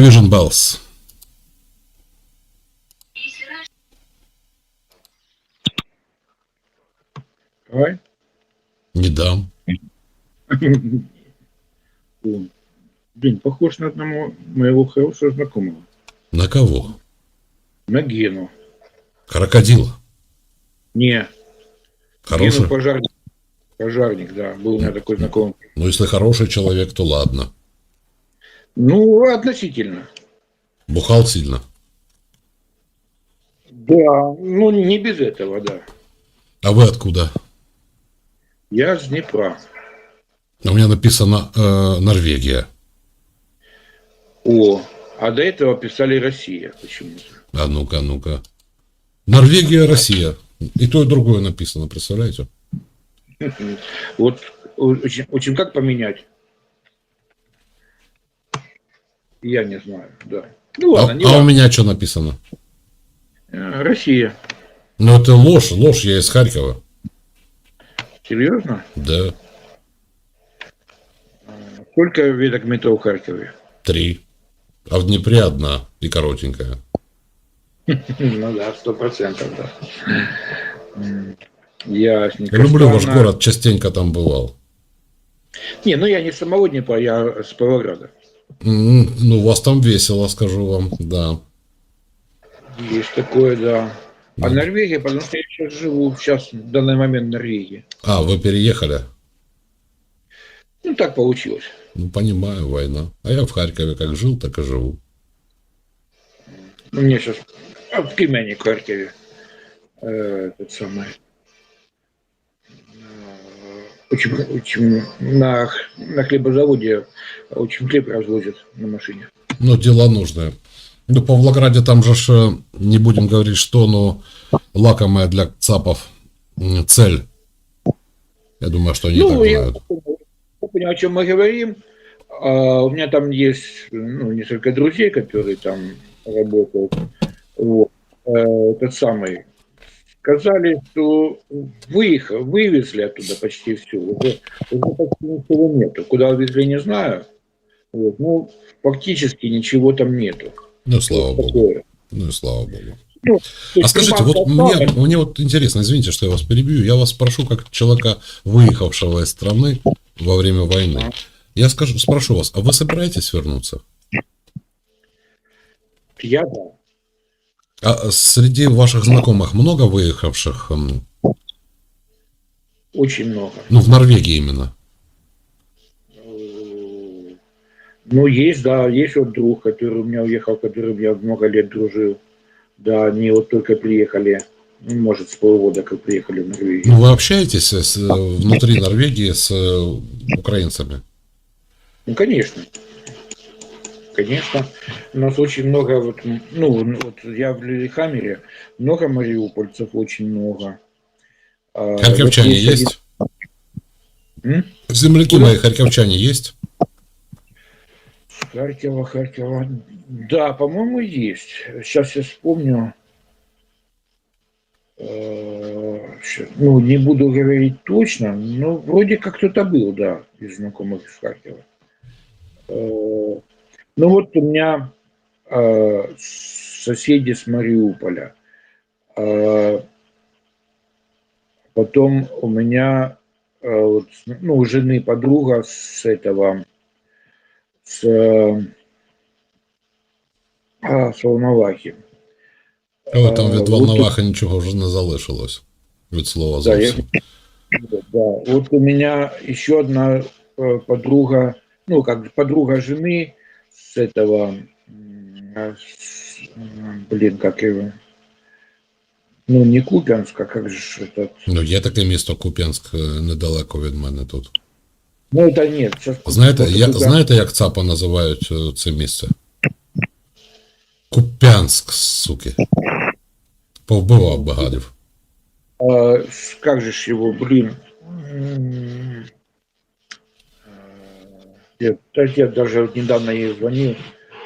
Division Bells. Давай. Не дам. О, Блин, похож на одного моего хорошего знакомого. На кого? На Гену. Крокодила. Не, Гену Хороший? пожарник. Пожарник, да, был у меня такой знакомый. Ну, если хороший человек, то ладно. Ну, относительно. Бухал сильно. Да, ну не без этого, да. А вы откуда? Я с Днепра. У меня написано э, Норвегия. О, а до этого писали Россия почему-то. А ну-ка, ну-ка. Норвегия, Россия. И то, и другое написано, представляете? Вот очень, очень как поменять? Я не знаю, да. Ну А, ладно, не а у меня что написано? Э, Россия. Ну, это ложь, ложь, я из Харькова. Серьезно? Да, Сколько веток метро в Харькове? три. А в Днепре одна и коротенькая. Ну да, сто процентов, да. Ясненько. Люблю ваш город, частенько там бывал. Не, ну я не с самого Днепра, я с Павлограда. Ну, у вас там весело, скажу вам, да. Есть такое, да. А Да. Норвегия, потому что я сейчас живу, сейчас в данный момент в Норвегии. А, вы переехали? Ну, так получилось. Ну, понимаю, война. А я в Харькове как жил, так и живу. Ну, мне сейчас а, в племянник в Харькове. Э, этот самый. Очень, очень на, на хлебозаводе очень хлеб развозят на машине. Ну, дела нужные. Ну, по Павлограде там же, э, не будем говорить что, но лакомая для ЦАПов цель. Я думаю, что они и так ну, я, знают. я понял, о чем мы говорим. А, у меня там есть ну, несколько друзей, которые там работают. Вот. Э, этот самый. Сказали, что выехал, вывезли оттуда почти все. Уже, уже почти ничего нету. Куда увезли, не знаю. Вот. Ну, фактически ничего там нету. Ну, слава богу. Такое. Ну, и слава богу. Ну, А скажите, вот мне, мне вот интересно, извините, что я вас перебью, я вас спрошу, как человека, выехавшего из страны во время войны. Я скажу, спрошу вас, а вы собираетесь вернуться? Я да. А среди ваших знакомых много выехавших, м, Очень много. ну, в Норвегии именно? Э, Ну, есть, да, есть вот друг, который у меня уехал, которым я много лет дружил. Да, они вот только приехали, ну, может, с полгода, как приехали в Норвегию. Ну, вы общаетесь с, э, внутри Норвегии с э, украинцами? Ну, конечно. Конечно. У нас очень много, вот, ну, вот я в Лилихаммере, много мариупольцев, очень много. А, Харьковчане вот есть? М? Земляки мои харьковчане есть? Харькова, Харькова. Да, по-моему, есть. Сейчас я вспомню. Э, Ну, не буду говорить точно, но вроде как кто-то был, да, из знакомых из Харькова. Э, Ну, вот у меня э, соседи с Мариуполя. Э, Потом у меня э, вот, ну, у жены подруга с этого з е, а, з Волновахи. Але там Е, від от Волноваха нічого вже не залишилось. Від слова Да, я- зовсім. тут, да, вот у меня еще одна э, подруга, ну, как подруга жены с этого, м, а, с, м, блин, как его, ну, не Купянска, как же ж этот, Ну, є таке місто Куп'янськ е, недалеко від мене тут. ну, это нет. Сейчас Знаєте, я, туда- знаєте, як ЦАПа називають е, це місце? Куп'янськ, суки. Повбивав багатів. А, с- как же ж его, блин. М, а, я, даже вот недавно ей звонил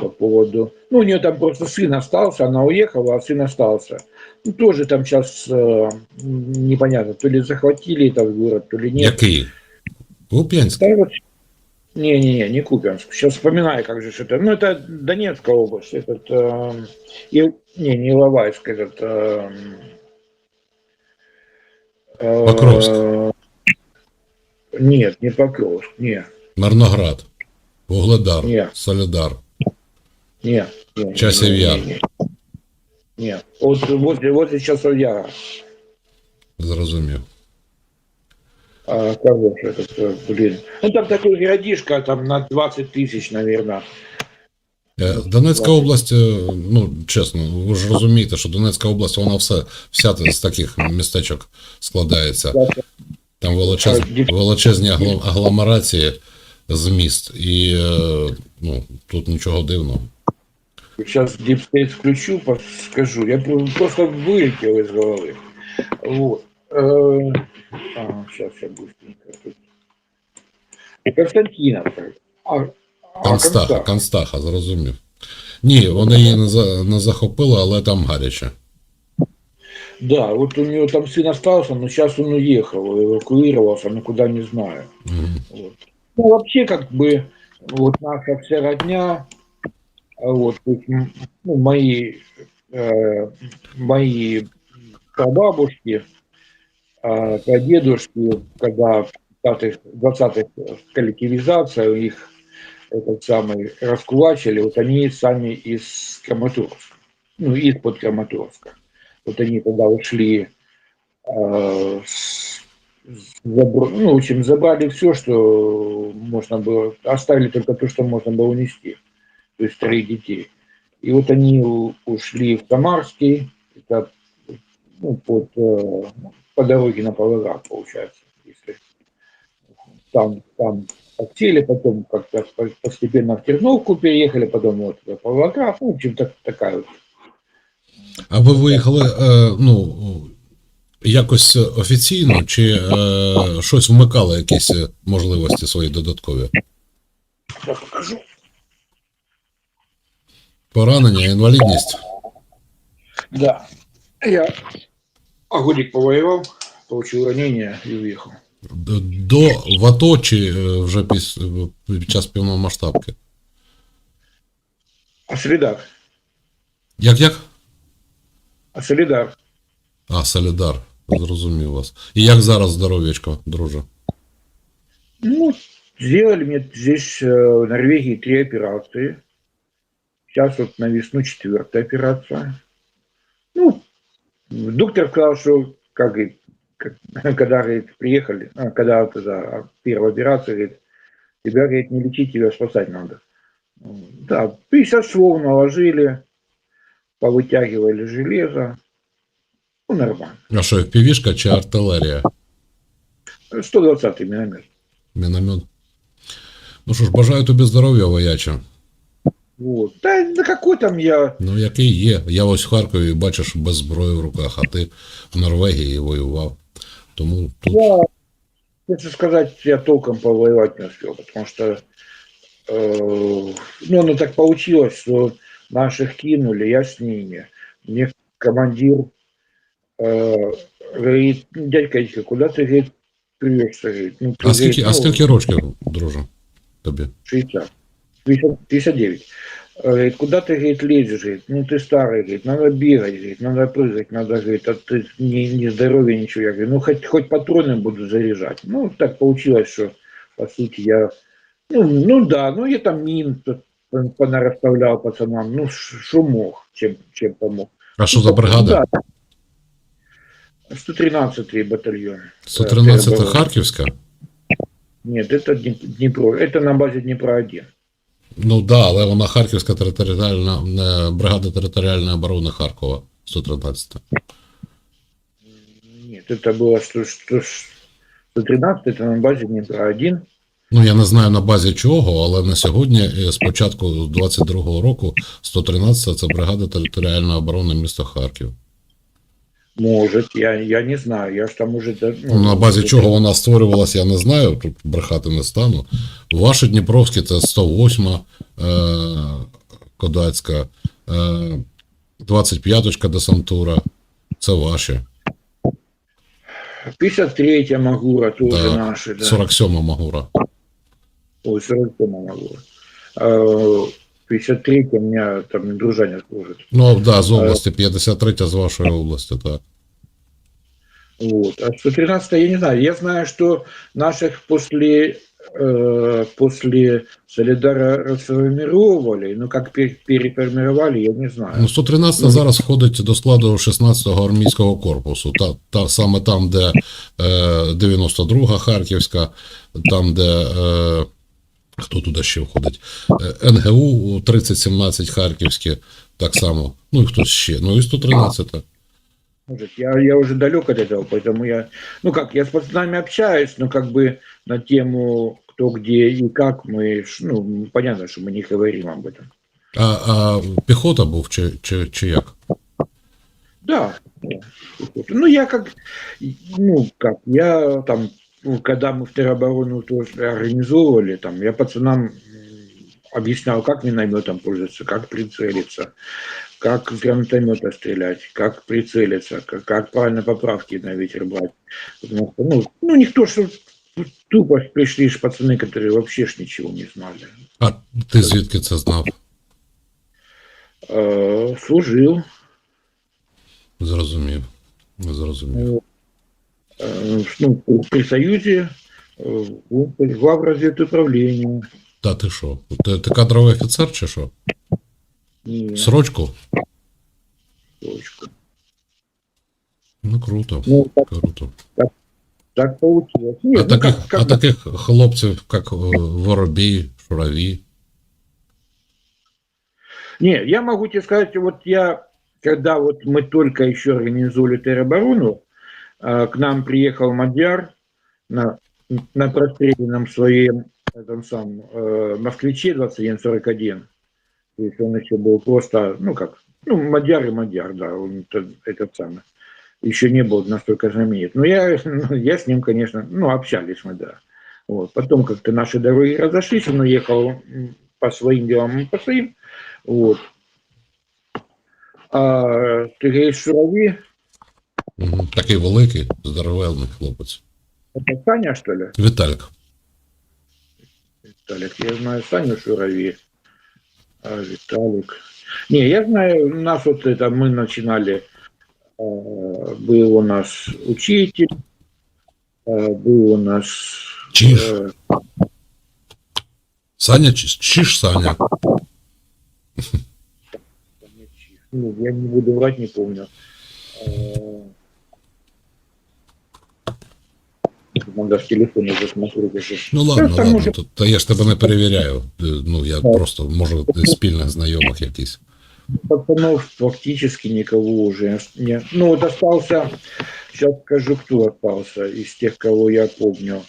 по поводу... Ну, у нее там просто сын остался, она уехала, а сын остался. Ну, тоже там сейчас непонятно, то ли захватили этот город, то ли нет. Який? Куп'янськ. Да, вот, Не-не-не, не Купянск. Сейчас вспоминаю, как же это. Ну, это Донецкая область. Этот, эм, Ил- не, не Иловайск, этот... эм, э, Покровск. Нет, не Покровск, не, Мирноград, Вугледар, Ні. Солідар. не. не Часів не, Яр. Не, не. Не. Вот, вот, вот сейчас я. Зрозумів. А, кого ж этот, э, блин. Ну, там такой городишко, там на 20 тысяч, наверное. Е, Донецька область, е, ну чесно, ви ж розумієте, що Донецька область, вона все вся з таких містечок складається. Там величез, величезні агло- агломерації з міст, і е, ну, тут нічого дивного. Сейчас Deep State включу, пос- скажу. Я про- просто вылетел из головы. Вот. Э, А, сейчас я быстренько тут. Константиновка. А, а Констаха, Констах. Констаха, зрозумів. Ні, вони її не, за, не захопили, але там гаряче. Да, вот у него там сын остался, но сейчас он уехал, эвакуировался, но куда не знаю. Мгм. Вот. Ну, вообще, как бы, вот наша вся родня, а вот, ну, мои, э, мои прабабушки, э, прадедушки, когда в 20-х 20-х коллективизация, их этот самый раскулачили, вот они сами из Краматорска, ну, из-под Краматорска. Вот они тогда ушли э, с- забр- ну, в общем, забрали все, что можно было, оставили только то, что можно было унести, то есть троих детей. И вот они ушли в Самарский, это ну, под, э, по дороге на Павлоград, получается, если там, там хотели, потом как-то по- постепенно в Терновку переехали, потом вот в Павлоград, ну, в общем, так, такая вот А ви виїхали, е, ну, якось офіційно, чи е, щось вмикали, якісь е, можливості свої додаткові? я покажу. Поранення, інвалідність? Да. Я годик повоевал, получил ранение и уехал. Д- До в АТО чи е, вже піс, під час повномасштабки? А Солидар? Як як? А Солидар? А, Солідар. Зрозумів вас. І як зараз здоров'ячко, друже? Ну, сделали мне здесь в Норвегии три операции. Сейчас вот на весну четвертая операция. Ну, доктор сказал, что как, говорит, когда говорит, приехали, а, когда вот эта первая операция, говорит, тебя говорит, не лечить, тебя спасать надо. Да, 50 швов наложили, повытягивали железо. Ну, нормально. А що, півішка чи артилерія? 120 миномет. Міномет? Ну що ж, бажаю тобі здоров'я, вояче. Вот. Да, на какой там я... Ну, який є. Я ось в Харкові бачиш без зброї в руках, а ти в Норвегії воював. Тому тут Я, честно сказать, я толком повоевать не успел, потому что э, ну, оно так получилось, что наших кинули, я с ними. Мне командир э, говорит, «Ну, дядька, Витька, куда ты, говорит, прешься, говорит, ну, ты, А скільки, говорит, а ну, скільки років, друже, тобі? 60. 50 59. Говорит, куда ты, говорит, лезешь, говорит, ну ты старый, говорит, надо бегать, говорит, надо прыгать, надо, говорит, а ты не, не здоровье, ничего. Я говорю, ну хоть, хоть патроны буду заряжать. Ну, так получилось, что, по сути, я, ну, ну да, ну я там мин тут пон- понараставлял пацанам, ну, что мог, чем, чем помог. А що за бригада? Да. 113-й батальон. 113 Э, Харківська? Нет, это Днеп- Днепро, это на базе Днепра-1. Ну да, але вона Харківська територіальна е, бригада територіальної оборони Харкова. 113. Нет, это было что, что, 113 это на базе Днепра-1. Ну, я не знаю на базі чого, але на сьогодні, е, з початку 22-го року, 113 це бригада територіальної оборони міста Харків. Может, я, я не знаю, я ж там уже... Ну, на базі чого вона створювалася, я не знаю, тут брехати не стану. Ваші Дніпровські це 108 е, Кодацька, е, 25-ка десантура. Це ваші. 53-я Магура тоже Да, наши, да. 47 Магура. Ой, 47 было. А, в 53 у меня там дружаня служит. Ну, да, з області 53 з вашої області, так. Вот. А 113 я не знаю. Я знаю, что наших после, э, после Солидара расформировали, но как пер- переформировали, я не знаю. Ну, 113 зараз входить до складу 16-го армійського корпусу. Та, та саме там, де е, 92-га Харківська, там, де е, хто туди ще входить? НГУ 3017 Харківське, так само. Ну і хтось ще. Ну і 113. Может, я, я уже далек от этого, поэтому я, ну как, я с пацанами общаюсь, но как бы на тему кто где и как мы, ну, понятно, что мы не говорим об этом. А, а піхота був чи, чи, чи як? Да. Ну, я как, ну, как, я там, когда мы в тероборону тоже организовывали, там, я пацанам объяснял, как минометом пользоваться, как прицелиться, как с гранатомета стрелять, как прицелиться, как, как правильно поправки на ветер брать. Потому что, ну, ну, никто что тупо ж пришли ж пацаны, которые вообще ж ничего не знали. А ти звідки це знав? Э, служил, Зрозумів. Зрозумів. э, ну, при Союзе, э, в главразведуправления. Та ти що? Ти, ти кадровий офіцер чи що? Нет, Срочку? точку. Ну круто. Ну, так, Круто. так получилось. А Нет, ну, таких, как, как а бы, таких хлопців, як е, Воробій, Шураві. Не, я могу тебе сказать, вот я, когда вот мы только еще организовали тероборону, э, к нам приехал Мадяр на, на простреленном своем этом самом, э, москвиче 2141. То есть он еще был просто, ну как, ну Мадяр и Мадяр, да, он это- этот самый. Еще не был настолько знаменит. Но я, я с ним, конечно, ну общались мы, да. Вот. Потом как-то наши дороги разошлись, он уехал по своим делам, по своим. Вот. А ты говоришь, Шурави. Такий великий, здоровельний хлопець. это Саня, что ли? Віталік. Виталик, я знаю Саню Шурави, а Виталик. Не, я знаю, у нас вот это, мы начинали, э, был у нас учитель, э, был у нас... Чиж. э, Саня чи, чи ж Саня? ну, я не буду врать, не помню. Э, Надо в телефоне засмотреть. уже. Ну ладно, Та, ладно. може, То, та я ж тебе не перевіряю. Е, Ну, я просто, може, десь спільних знайомих якісь. пацанов фактически никого уже не... Ну, вот остался, сейчас скажу, кто остался из тех, кого я помню.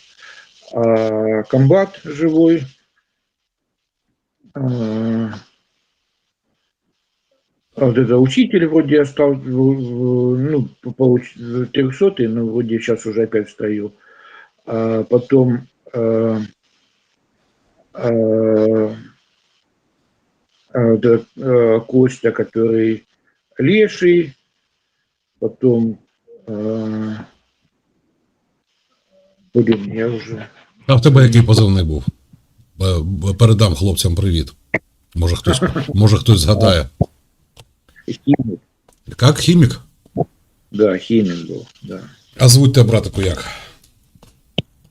А, комбат живой. А, а вот это учитель вроде остался, ну, получ... 300 но вроде сейчас уже опять стою. А потом а, а, а, вот этот, э, Костя, который леший, потом, э, блин, я уже, А в тебе який позивний був? Е, б- Передам хлопцям привіт. Може хтось, може хтось згадає. химик, Як хімік? да, химик был, да. А звуть тебе, братику, як?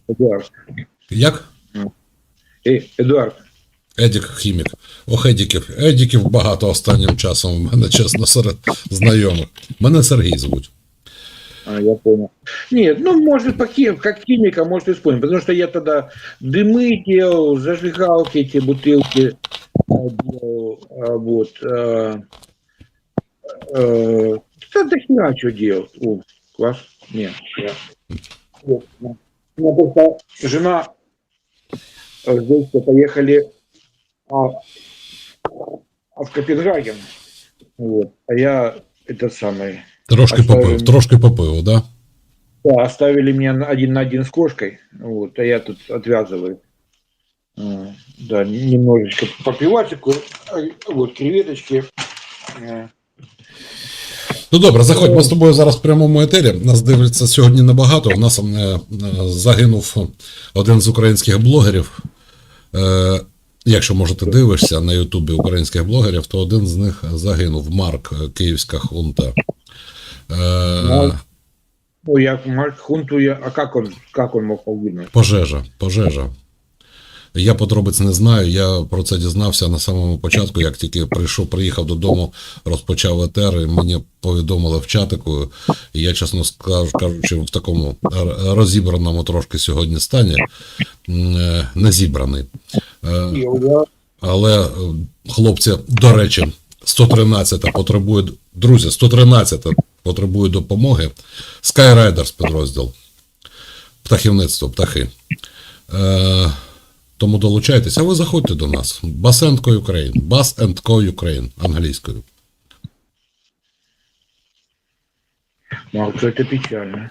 Эдуард, Як? э, Эдуард, Едік хімік. Ох, Едіків. Едіків багато останнім часом у мене, чесно, серед знайомих. Мене Сергій звуть. а, я понял. Нет, ну, может, по хим- как химика, может, и вспомним, потому что я тогда дымы делал, зажигалки эти бутылки э, делал, а, вот, э, э, да до хера что делал. О, класс. Нет, я. Вот, ну. У меня просто жена с поехали а, а в Копенгаген. Вот. А я этот самый Трошки попив, трошки попив, да? Да, оставили меня один на один с кошкой, вот, а я тут отвязываю. А, Да, немножечко попивать, такой, а, вот, креветочки. Ну добре, заходь, ми з тобою зараз в прямому етері. Нас дивляться сьогодні небагато. У нас е, е, загинув один з українських блогерів. Е, якщо може ти дивишся на Ютубі українських блогерів, то один з них загинув. Марк, е, Київська хунта. Е, Ну, Ну, я Марк Хунту, а как он мог погибнуть? Пожежа, пожежа. Я подробиць не знаю. Я про це дізнався на самому початку, як тільки прийшов, приїхав додому, розпочав етер, і мені повідомили в чатику. І я, чесно скажу, кажучи, в такому розібраному трошки сьогодні стані, е, не зібраний. Е, Але е, хлопці, до речі, 113 потребує, друзі, 113 потребує допомоги. Skyriders підрозділ. Птахівництво, птахи. Тому долучайтеся, а ви заходьте до нас. Co Ukraine. Bass Co Ukraine англійською. Это печально.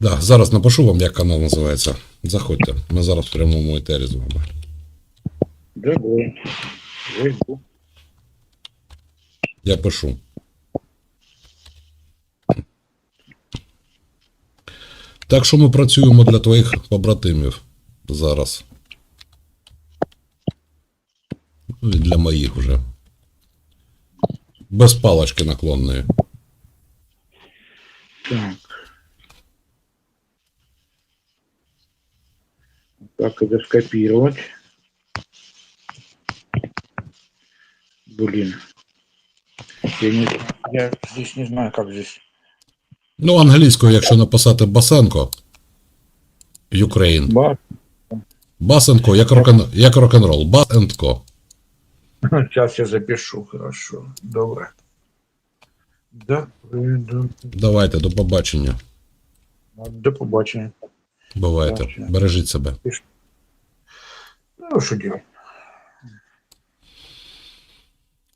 Да, зараз напишу вам, як канал називається. Заходьте. Ми зараз в прямому етері з вами. Зайду. Я пишу. Так що ми працюємо для твоїх побратимів зараз. Ну, і для моїх вже. Без палочки наклонної. Так. Как это скопировать? Блин. Я, не, я здесь не знаю, как здесь. Ну, англійською, якщо написати Басенко. Ukraine. Ба. Басенко, як рок-н- як рок-н-рол. Басенко. Сейчас я запишу, хорошо. Добре. Да, до, Давайте, до побачення. до побачення. Бувайте. Побачення. Бережіть себе. Ну, що делать?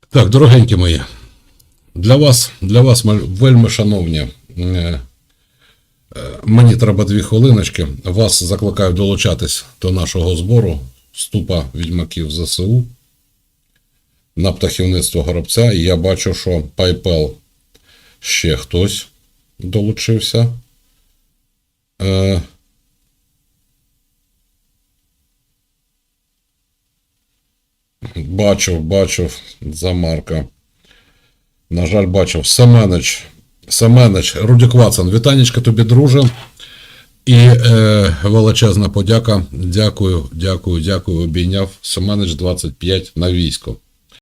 Так, дорогенькі мої, для вас, для вас, вельми шановні, е, е, мені треба дві хвилиночки. Вас закликаю долучатись до нашого збору вступа відьмаків ЗСУ на птахівництво горобця. І я бачу, що PayPal ще хтось долучився. Е, Бачив, бачив за Марка. На жаль, бачив. Семенич. Семенич, Рудік Ватсон, вітанечка тобі, друже. І е, величезна подяка. Дякую, дякую, дякую. Обійняв. Семенич 25 на військо.